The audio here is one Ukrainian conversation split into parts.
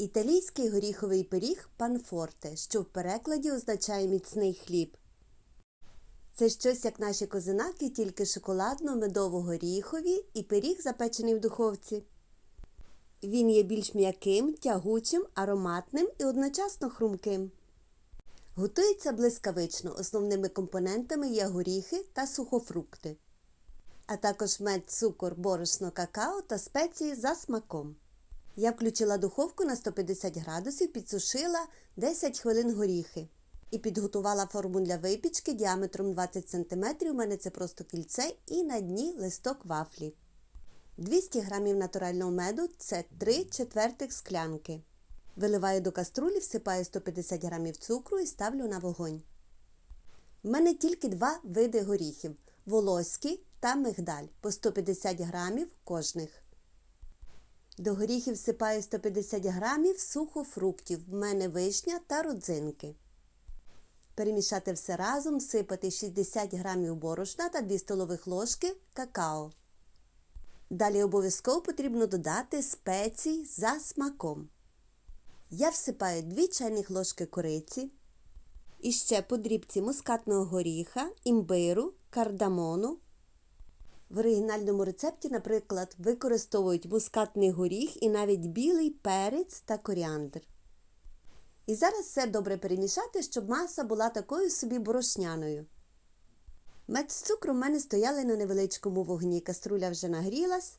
Італійський горіховий пиріг панфорте, що в перекладі означає міцний хліб. Це щось як наші козинаки, тільки шоколадно-медово-горіхові і пиріг запечений в духовці. Він є більш м'яким, тягучим, ароматним і одночасно хрумким. Готується блискавично. Основними компонентами є горіхи та сухофрукти, а також мед, цукор, борошно, какао та спеції за смаком. Я включила духовку на 150 градусів, підсушила 10 хвилин горіхи і підготувала форму для випічки діаметром 20 см. У мене це просто кільце і на дні листок вафлі. 200 г натурального меду це 3 четвертих склянки. Виливаю до каструлі, всипаю 150 г цукру і ставлю на вогонь. У мене тільки два види горіхів волоський та мигдаль по 150 г кожних. До горіхів всипаю 150 г сухофруктів. В мене вишня та родзинки. Перемішати все разом, всипати 60 г борошна та 2 столових ложки какао. Далі обов'язково потрібно додати спецій за смаком. Я всипаю 2 чайних ложки кориці, і ще по дрібці мускатного горіха, імбиру, кардамону. В оригінальному рецепті, наприклад, використовують мускатний горіх і навіть білий перець та коріандр. І зараз все добре перемішати, щоб маса була такою собі борошняною. Мед з цукром в мене стояли на невеличкому вогні, каструля вже нагрілась.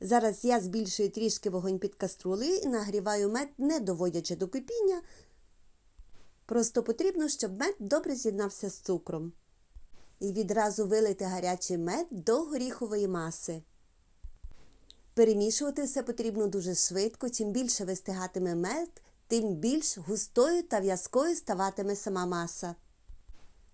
Зараз я збільшую трішки вогонь під каструлею і нагріваю мед, не доводячи до кипіння. Просто потрібно, щоб мед добре з'єднався з цукром. І відразу вилити гарячий мед до горіхової маси. Перемішувати все потрібно дуже швидко. Чим більше вистигатиме мед, тим більш густою та в'язкою ставатиме сама маса.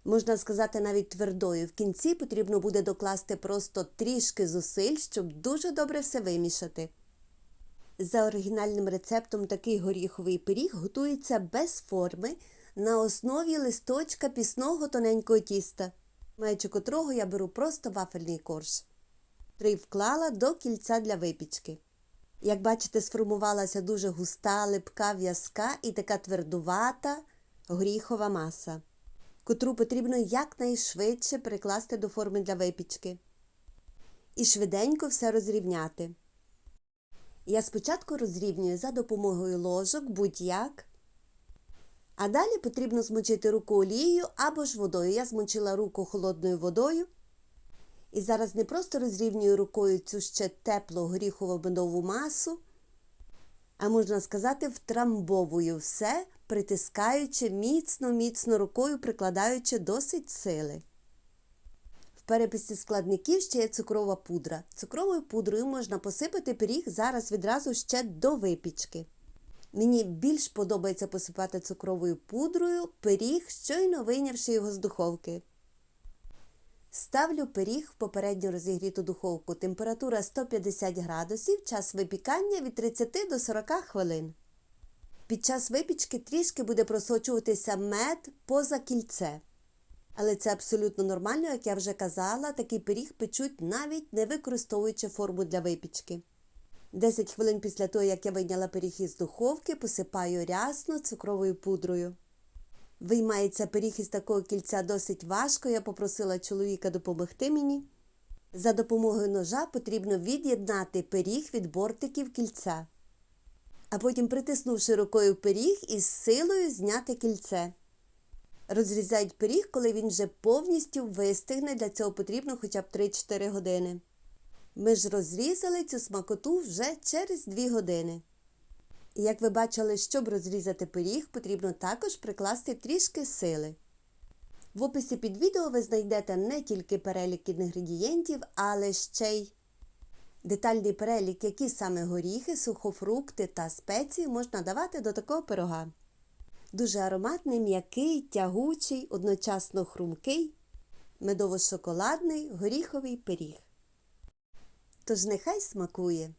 Можна сказати, навіть твердою. В кінці потрібно буде докласти просто трішки зусиль, щоб дуже добре все вимішати. За оригінальним рецептом такий горіховий пиріг готується без форми на основі листочка пісного тоненького тіста, маючи котрого я беру просто вафельний корж. Три вклала до кільця для випічки. Як бачите, сформувалася дуже густа, липка в'язка і така твердувата горіхова маса котру потрібно якнайшвидше прикласти до форми для випічки. І швиденько все розрівняти. Я спочатку розрівнюю за допомогою ложок будь-як. А далі потрібно змочити руку олією або ж водою. Я змочила руку холодною водою. І зараз не просто розрівнюю рукою цю ще теплу горіхово медову масу, а можна сказати, втрамбовую все притискаючи міцно-міцно рукою, прикладаючи досить сили. В переписі складників ще є цукрова пудра. Цукровою пудрою можна посипати пиріг зараз відразу ще до випічки. Мені більш подобається посипати цукровою пудрою пиріг, щойно вийнявши його з духовки. Ставлю пиріг в попередньо розігріту духовку. Температура 150 градусів, час випікання від 30 до 40 хвилин. Під час випічки трішки буде просочуватися мед поза кільце. Але це абсолютно нормально, як я вже казала, такий пиріг печуть навіть не використовуючи форму для випічки. 10 хвилин після того, як я вийняла пиріг із духовки, посипаю рясно цукровою пудрою. Виймається пиріг із такого кільця досить важко, я попросила чоловіка допомогти мені. За допомогою ножа потрібно від'єднати пиріг від бортиків кільця а потім, притиснувши рукою пиріг, із силою зняти кільце. Розрізають пиріг, коли він вже повністю вистигне, для цього потрібно хоча б 3-4 години. Ми ж розрізали цю смакоту вже через 2 години. Як ви бачили, щоб розрізати пиріг, потрібно також прикласти трішки сили. В описі під відео ви знайдете не тільки перелік інгредієнтів, але ще й Детальний перелік, які саме горіхи, сухофрукти та спеції можна давати до такого пирога. Дуже ароматний, м'який, тягучий, одночасно хрумкий, медово-шоколадний горіховий пиріг. Тож нехай смакує!